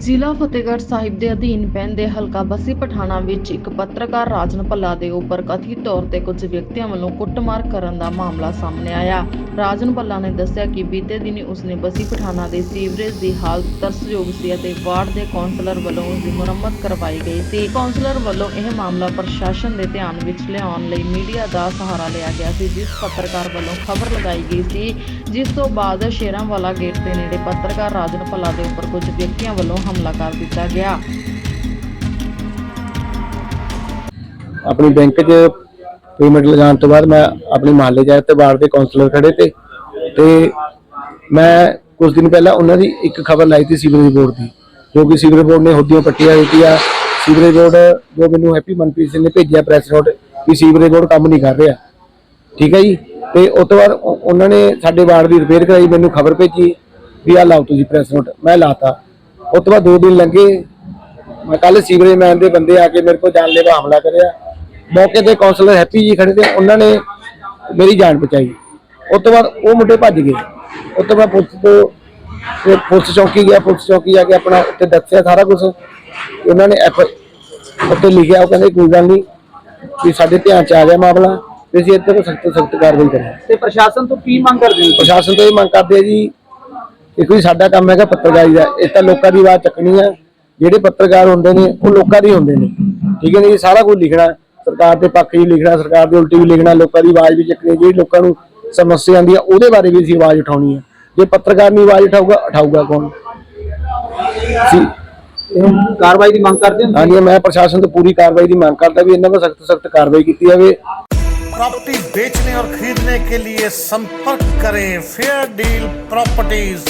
ਜ਼ਿਲ੍ਹਾ ਫਤਿਹਗੜ੍ਹ ਸਾਹਿਬ ਦੇ ਅਧੀਨ ਪੈਂਦੇ ਹਲਕਾ ਬੱਸੀ ਪਠਾਣਾ ਵਿੱਚ ਇੱਕ ਪੱਤਰਕਾਰ ਰਾਜਨ ਭੱਲਾ ਦੇ ਉੱਪਰ ਕਥਿਤ ਤੌਰ ਤੇ ਕੁਝ ਵਿਅਕਤੀਆਂ ਵੱਲੋਂ ਕੁੱਟਮਾਰ ਕਰਨ ਦਾ ਮਾਮਲਾ ਸਾਹਮਣੇ ਆਇਆ। ਰਾਜਨ ਭੱਲਾ ਨੇ ਦੱਸਿਆ ਕਿ ਬੀਤੇ ਦਿਨੀ ਉਸਨੇ ਬੱਸੀ ਪਠਾਣਾ ਦੇ ਸੀਵਰੇਜ ਦੀ ਹਾਲਤ ਤਰਸਯੋਗ ਸੀ ਅਤੇ ਵਾਰਡ ਦੇ ਕੌਂਸਲਰ ਵੱਲੋਂ ਉਸ ਦੀ ਮੁਰੰਮਤ ਕਰਵਾਈ ਗਈ ਸੀ। ਕੌਂਸਲਰ ਵੱਲੋਂ ਇਹ ਮਾਮਲਾ ਪ੍ਰਸ਼ਾਸਨ ਦੇ ਧਿਆਨ ਵਿੱਚ ਲਿਆਉਣ ਲਈ ਮੀਡੀਆ ਦਾ ਸਹਾਰਾ ਲਿਆ ਗਿਆ ਸੀ, ਜਿਸ ਪੱਤਰਕਾਰ ਵੱਲੋਂ ਖਬਰ ਲਗਾਈ ਗਈ ਸੀ। ਜਿਸ ਤੋਂ ਬਾਅਦ ਸ਼ੇਰਾਂ ਵਾਲਾ ਗੇਟ ਦੇ ਨੇੜੇ ਪੱਤਰਕਾਰ ਰਾਜਨ ਭੱਲਾ ਦੇ ਉੱਪਰ ਕੁਝ ਵਿਅਕਤੀਆਂ ਵੱਲੋਂ ਹਮਲਾ ਕਰ ਦਿੱਤਾ ਗਿਆ। ਆਪਣੀ ਬੈਂਕ 'ਚ ਪੇਮੈਂਟ ਲਗਾਉਣ ਤੋਂ ਬਾਅਦ ਮੈਂ ਆਪਣੇ ਮਹੱਲੇ ਜਾਏ ਤੇ ਬਾਹਰ ਦੇ ਕਾਉਂਸਲਰ ਖੜੇ ਤੇ ਤੇ ਮੈਂ ਕੁਝ ਦਿਨ ਪਹਿਲਾਂ ਉਹਨਾਂ ਦੀ ਇੱਕ ਖਬਰ ਲਾਈ ਸੀ ਸੀਵਰੇਜ ਬੋਰਡ ਦੀ, ਜੋ ਕਿ ਸੀਵਰੇਜ ਬੋਰਡ ਨੇ ਹੁੱਦੀਆਂ ਪੱਟੀਆਂ ਦਿੱਤੀਆਂ। ਸੀਵਰੇਜ ਬੋਰਡ ਜੋ ਮੈਨੂੰ ਹੈਪੀ ਮਨਪ੍ਰੀਤ ਸਿੰਘ ਨੇ ਭੇਜਿਆ ਪ੍ਰੈਸ ਨੋਟ ਕਿ ਸੀਵਰੇਜ ਬੋਰਡ ਕੰਮ ਨਹੀਂ ਕਰ ਰਿਹਾ। ਠੀਕ ਹੈ ਜੀ? ਤੇ ਉਸ ਤੋਂ ਬਾਅਦ ਉਹਨਾਂ ਨੇ ਸਾਡੇ ਵਾਰਡ ਦੀ ਰਿਪੇਅਰ ਕਰਾਈ, ਮੈਨੂੰ ਖਬਰ ਭੇਜੀ ਵੀ ਆ ਲਾਓ ਤੁਸੀਂ ਪ੍ਰੈਸ ਨੋਟ ਮੈਂ ਲਾਤਾ। ਉਸ ਤੋਂ ਬਾਅਦ ਦੋ ਦਿਨ ਲੰਘੇ ਮੈਂ ਕੱਲ ਸੀਵਰੇਜ ਮੈਨ ਦੇ ਬੰਦੇ ਆ ਕੇ ਮੇਰੇ ਕੋਲ ਜਾਨਲੇਵਾ ਹਮਲਾ ਕਰਿਆ। ਮੌਕੇ ਤੇ ਕਾਉਂਸਲਰ ਹੈਪੀ ਜੀ ਖੜੇ ਤੇ ਉਹਨਾਂ ਨੇ ਮੇਰੀ ਜਾਨ ਬਚਾਈ। ਉਸ ਤੋਂ ਬਾਅਦ ਉਹ ਮੁੰਡੇ ਭੱਜ ਗਏ। ਉਸ ਤੋਂ ਬਾਅਦ ਪੁਲਿਸ ਤੋਂ ਪੁਲਿਸ ਚੌਕੀ ਗਿਆ। ਪੁਲਿਸ ਚੌਕੀ ਜਾ ਕੇ ਆਪਣਾ ਉੱਤੇ ਦੱਸਿਆ ਸਾਰਾ ਕੁਝ ਉਹਨਾਂ ਨੇ ਐਫ ਉੱਤੇ ਲਿਖਿਆ ਉਹ ਕਹਿੰਦੇ ਕੋਈ ਗੱਲ ਨਹੀਂ ਵੀ ਸਾਡੇ ਧਿਆਨ ਚ ਆ ਗਿਆ ਮਾਮਲਾ ਤੇ ਅਸੀਂ ਇੱਥੇ ਸਖਤ ਸਖਤ ਕਾਰਵਾਈ ਕਰਾਂਗੇ। ਤੇ ਪ੍ਰਸ਼ਾਸਨ ਤੋਂ ਕੀ ਮੰਗ ਕਰਦੇ ਹੋ? ਪ੍ਰਸ਼ਾਸਨ ਤੋਂ ਇਹ ਮੰਗ ਕਰਦੇ ਆ ਜੀ ਕਿ ਕੋਈ ਸਾਡਾ ਕੰਮ ਹੈਗਾ ਪੱਤਰਕਾਰੀ ਦਾ ਇਹ ਤਾਂ ਲੋਕਾਂ ਦੀ ਆਵਾਜ਼ ਚੱਕਣੀ ਆ ਜਿਹੜੇ ਪੱਤਰਕਾਰ ਹੁੰਦੇ ਨੇ ਉਹ ਲੋਕਾਂ ਦੇ ਹੁੰਦੇ ਨੇ ਠੀਕ ਹੈ ਨੇ ਜੀ ਸਾਰਾ ਕੁਝ ਲਿਖਣਾ ਸਰਕਾਰ ਦੇ ਪੱਖ 'ਚ ਵੀ ਲਿਖਣਾ ਸਰਕਾਰ ਦੇ ਉਲਟੀ ਵੀ ਲਿਖਣਾ ਲੋਕਾਂ ਦੀ ਆਵਾਜ਼ ਵੀ ਚੱਕਣੀ ਜਿਹੜੀ ਲੋਕਾਂ ਨੂੰ ਸਮੱਸਿਆ ਆਉਂਦੀ ਆ ਉਹਦੇ ਬਾਰੇ ਵੀ ਅਸੀਂ ਆਵਾਜ਼ ਉਠਾਉਣੀ ਆ ਜੇ ਪੱਤਰਕਾਰ ਨਹੀਂ ਆਵਾਜ਼ ਉਠਾਊਗਾ ਉਠਾਊਗਾ ਕੌਣ ਸੀ ਇਹ ਕਾਰਵਾਈ ਦੀ ਮੰਗ ਕਰਦੇ ਹੋ ਹਾਂਜੀ ਮੈਂ ਪ੍ਰਸ਼ਾਸਨ ਤੋਂ ਪੂਰੀ ਕਾਰਵਾਈ ਦੀ ਮੰਗ ਕਰਦਾ ਵੀ ਇਹਨਾਂ 'ਤੇ ਸਖਤ ਸਖਤ ਕਾਰਵਾਈ ਕੀਤੀ ਜਾਵੇ प्रॉपर्टी बेचने और खरीदने के लिए संपर्क करें फेयर डील प्रॉपर्टीज